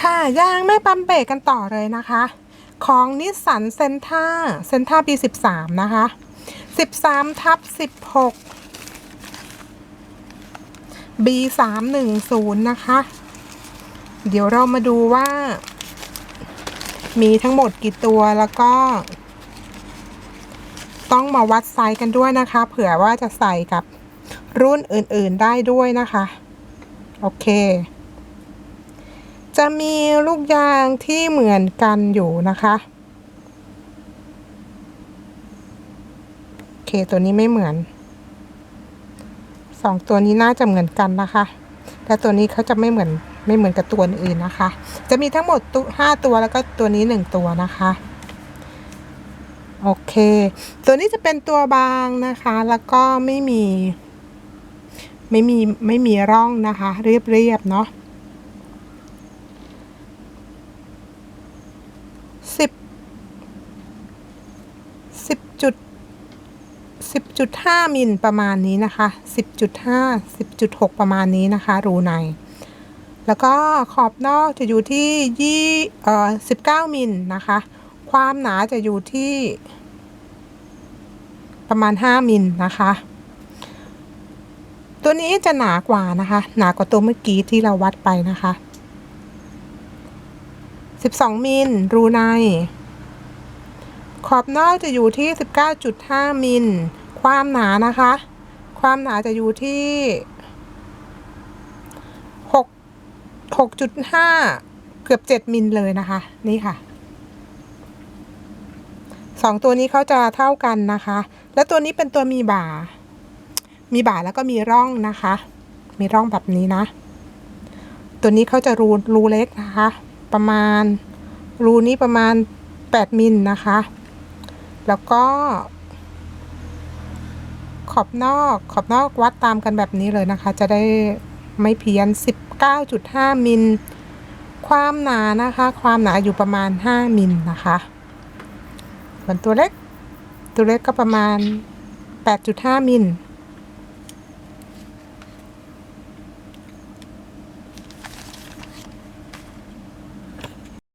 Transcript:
ค่ะย่างแม่ปั๊มเบรกกันต่อเลยนะคะ ของนิสสันเซนท่าเซนท่าปี13 นะคะ 13ทับ16 B 3 1 0นะคะ เดี๋ยวเรามาดูว่า มีทั้งหมดกี่ตัวแล้วก็ ต้องมาวัดไซส์กันด้วยนะคะ เผื่อว่าจะใส่กับรุ่นอื่นๆได้ด้วยนะคะ โอเค จะมีลูกยางที่เหมือนกันอยู่นะคะโอเคตัวนี้ไม่เหมือนสองตัวนี้น่าจะเหมือนกันนะคะแต่ตัวนี้เขาจะไม่เหมือนไม่เหมือนกับตัวอื่นนะคะ จะมีทั้งหมดตัวห้าตัวแล้วก็ตัวนี้หนึ่งตัวนะคะโอเค ตัวนี้จะเป็นตัวบางนะคะ แล้วก็ไม่มี ไม่มี ไม่มีร่องนะคะ เรียบเรียบๆเนาะ 10จุด10.5 มิลประมาณนี้นะคะ 10.5 10.6 ประมาณนี้นะคะ รูใน แล้วก็ขอบนอกจะอยู่ที่ยี่เอ่อ19 มิลนะคะ ความหนาจะอยู่ที่ประมาณ 5 มิลนะคะ ตัวนี้จะหนากว่านะคะ หนากว่าตัวเมื่อกี้ที่เราวัดไปนะคะ 12 มิลรูใน ขอบนอกจะอยู่ที่ 19.5 มิล ความหนานะคะ ความหนาจะอยู่ที่6 6.5 เกือบ 7 มิลเลยนะคะ นี่ค่ะสองตัวนี้เขาจะเท่ากันนะคะ และตัวนี้เป็นตัวมีบ่า มีบ่าแล้วก็มีร่องนะคะ มีร่องแบบนี้นะ ตัวนี้เขาจะรูรูเล็กนะคะ ประมาณรูนี้ประมาณ 8 มิลนะคะ แล้วก็ ขอบนอกขอบนอกวัดตามกันแบบนี้เลยนะคะ จะได้ไม่เพี้ยน 19.5 มิล ความหนานะคะ ความหนาอยู่ประมาณ 5 มิลนะคะส่วนตัวเล็ก ตัวเล็กก็ประมาณ 8.5 มิล